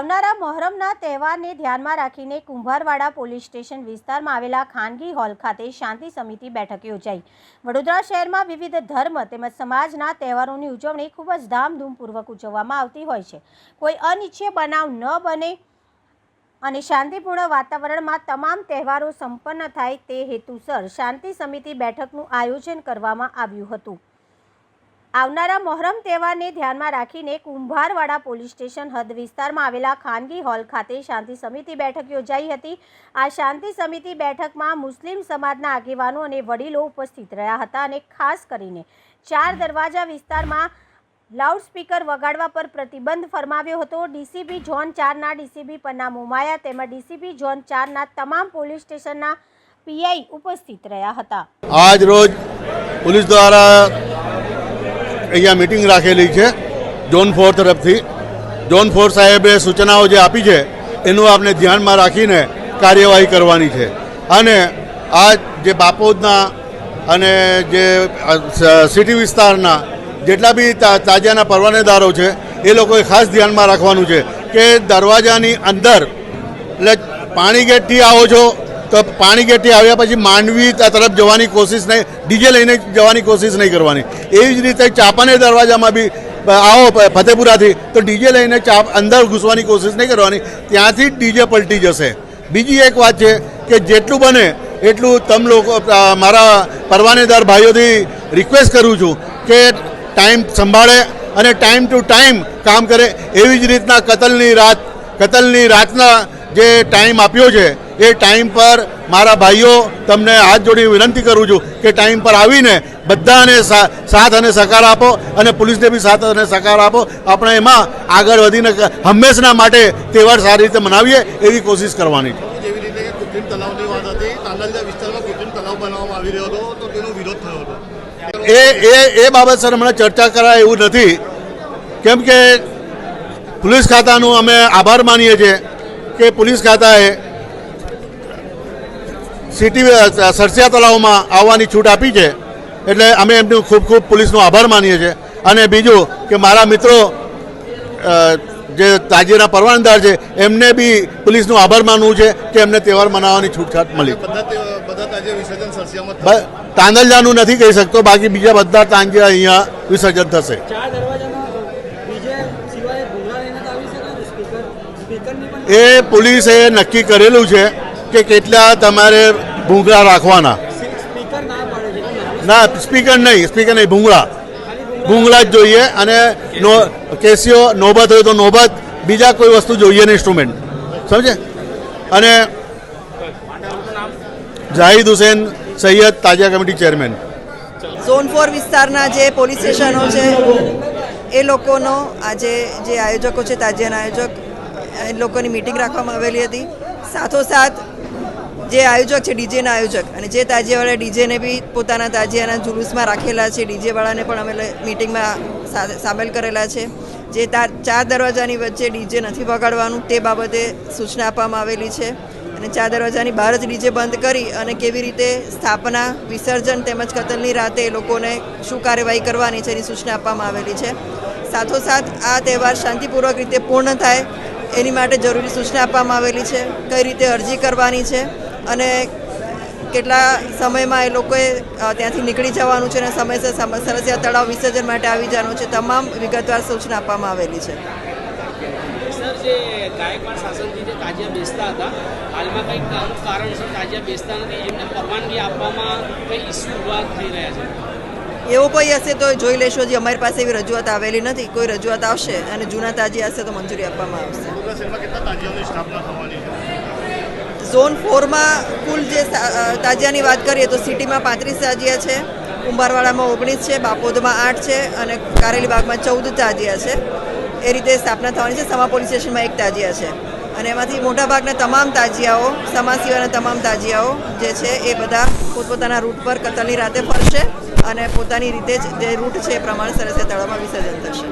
આવનારા મોહરમના તહેવારને ધ્યાનમાં રાખીને કુંભારવાડા પોલીસ સ્ટેશન વિસ્તારમાં આવેલા ખાનગી હોલ ખાતે શાંતિ સમિતિ બેઠક યોજાઈ. વડોદરા શહેરમાં વિવિધ ધર્મ તેમજ સમાજના તહેવારોની ઉજવણી ખૂબ જ ધામધૂમપૂર્વક ઉજવવામાં આવતી હોય છે. કોઈ અનિચ્છીય બનાવ ન બને અને શાંતિપૂર્ણ વાતાવરણમાં તમામ તહેવારો સંપન્ન થાય તે હેતુસર શાંતિ સમિતિ બેઠકનું આયોજન કરવામાં આવ્યું હતું. આવનારા મોહરમ તહેવારને ધ્યાનમાં રાખીને કુંભારવાડા પોલીસ સ્ટેશન હદ વિસ્તારમાં આવેલા ખાનગી હોલ ખાતે શાંતિ સમિતિ બેઠક યોજાઈ હતી. આ શાંતિ સમિતિ બેઠકમાં મુસ્લિમ સમાજના આગેવાનો અને વડીલો ઉપસ્થિત રહ્યા હતા અને ખાસ કરીને ચાર દરવાજા વિસ્તારમાં લાઉડસ્પીકર વગાડવા પર પ્રતિબંધ ફરમાવ્યો હતો. ડીસીબી ઝોન ચારના ડીસીબી પન્ના મોમાયા તેમજ ડીસીબી ઝોન ચારના તમામ પોલીસ સ્ટેશનના પીઆઈ ઉપસ્થિત રહ્યા હતા. આજ રોજ પોલીસ દ્વારા અહીંયા મિટિંગ રાખેલી છે ઝોન ફોર તરફથી. ઝોન ફોર સાહેબે સૂચનાઓ જે આપી છે, એનું આપણે ધ્યાનમાં રાખીને કાર્યવાહી કરવાની છે. અને આ જે બાપોદના અને જે સિટી વિસ્તારના જેટલા બી તા- તાજિયાના પરવાનેદારો છે, એ લોકોએ ખાસ ધ્યાનમાં રાખવાનું છે કે દરવાજાની અંદર, એટલે પાણી ગેટથી આવો છો તો પાણી ગેટથી આવ્યા પછી માંડવી તરફ જવાની કોશિશ નહીં, ડીજે લઈને જવાની કોશિશ નહીં કરવાની. એવી જ રીતે ચાપાને દરવાજામાં બી આવો ફતેપુરાથી, તો ડીજે લઈને ચાપ અંદર ઘૂસવાની કોશિશ નહીં કરવાની, ત્યાંથી ડીજે પલટી જશે. બીજી એક વાત છે કે જેટલું બને, એટલું તમ લોકો મારા પરવાનેદાર ભાઈઓથી રિક્વેસ્ટ કરું છું કે ટાઈમ સંભાળે અને ટાઈમ ટુ ટાઈમ કામ કરે. એવી જ રીતના કતલની રાત, કતલની રાતના જે ટાઈમ આપ્યો છે એ ટાઈમ પર મારા ભાઈઓ તમને હાથ જોડી વિનંતી કરું છું કે ટાઈમ પર આવીને બધાને સા- સાથ અને સહકાર આપો અને પોલીસને બી સાથ અને સહકાર આપો. આપણે એમાં આગળ વધીને હંમેશના માટે તહેવાર સારી રીતે મનાવીએ એવી કોશિશ કરવાની છે. જેવી રીતે કે કૃત્રિમ તલાવની વાત હતી. તાંદલજા વિસ્તારમાં કૃત્રિમ તલાવ બનાવવામાં આવી રહ્યો હતો તો તેનો વિરોધ થયો હતો. એ એ એ બાબત સર હમણાં ચર્ચા કરાય એવું નથી. કેમ કે પોલીસ ખાતાનું અમે આભાર માનીએ છીએ કે પોલીસ ખાતાએ સિટી સરસિયા તળાવમાં આવવાની છૂટ આપી છે. એટલે અમે એમનું ખૂબ ખૂબ પોલીસનો આભાર માનીએ છીએ. અને બીજું કે મારા મિત્રો જે તાજેના પરવાનદાર છે એમને બી પોલીસનો આભાર માનવું છે કે એમને તહેવાર મનાવવાની છૂટછાટ મળી. તાજે તાંદલજાનું નથી કહી શકતો બાકી બીજા બધા તાંજિયા અહીંયા વિસર્જન થશે. એ પોલીસે નક્કી કરેલું છે. કે કેટલા તમારે ભૂંગળા રાખવાના? ના ના સ્પીકર નહીં સ્પીકર નહીં, ભૂંગળા. ભૂંગળા જ જોઈએ અને નો, કેસીઓ નોબત હોય તો નોબત, બીજા કોઈ વસ્તુ જોઈએ નહીં ઇન્સ્ટ્રુમેન્ટ સમજે? અને Zahid Hussain Saiyed તાજિયા committee chairman zone four વિસ્તારના જે પોલીસ સ્ટેશનો છે, એ લોકોનો આજે જે આયોજકો છે, તાજિયાના આયોજક, એ લોકોની મિટિંગ રાખવામાં આવેલી હતી. સાથોસાથ જે આયોજક છે, ડીજેના આયોજક. અને જે તાજિયાવાળા ડીજેને બી પોતાના તાજિયાના જુલુસમાં રાખેલા છે, ડીજેવાળાને પણ અમે મિટિંગમાં સામેલ કરેલા છે. જે તા ચાર દરવાજાની વચ્ચે ડીજે નથી વગાડવાનું, તે બાબતે સૂચના આપવામાં આવેલી છે. અને ચાર દરવાજાની બહાર જ ડીજે બંધ કરી અને કેવી રીતે સ્થાપના, વિસર્જન તેમજ કતલની રાતે એ લોકોને શું કાર્યવાહી કરવાની છે એની સૂચના આપવામાં આવેલી છે. સાથોસાથ આ તહેવાર શાંતિપૂર્વક રીતે પૂર્ણ થાય એની માટે જરૂરી સૂચના આપવામાં આવેલી છે. કઈ રીતે અરજી કરવાની છે અને કેટલા સમયમાં એ લોકોએ ત્યાંથી નીકળી જવાનું છે અને સમયસર સમ- સરસિયા તળાવ વિસર્જન માટે આવી જવાનું છે તમામ વિગતવાર સૂચના આપવામાં આવેલી છે. સર જે ગાયકવાડ શાસનથી જે તાજિયા બેસતા હતા હાલમાં કંઈક અમુક કારણસર તાજિયા બેસતા નથી એમને પરવાનગી આપવામાં કંઈ ઇસ્યુ ઊભા થઈ રહ્યા છે? એવો કોઈ હશે તો જોઈ લેશો જે અમારી પાસે એવી રજૂઆત આવેલી નથી. કોઈ રજૂઆત આવશે અને જૂના તાજી હશે તો મંજૂરી આપવામાં આવશે. ઝોન ફોરમાં કુલ જે તાજિયાની વાત કરીએ તો સિટીમાં પાંત્રીસ તાજિયા છે કુંભારવાડામાં ઓગણીસ છે, બાપોદમાં આઠ છે અને કારેલીબાગમાં ચૌદ તાજિયા છે. એ રીતે સ્થાપના થવાની છે. સમા પોલીસ સ્ટેશનમાં એક તાજિયા છે. અને એમાંથી મોટાભાગના તમામ તાજિયાઓ, સમા સિવાયના તમામ તાજિયાઓ જે છે એ બધા પોતપોતાના રૂટ પર કતલની રાતે ફરશે અને પોતાની રીતે જ જે રૂટ છે એ પ્રમાણે સરસિયા તળાવમાં વિસર્જન થશે.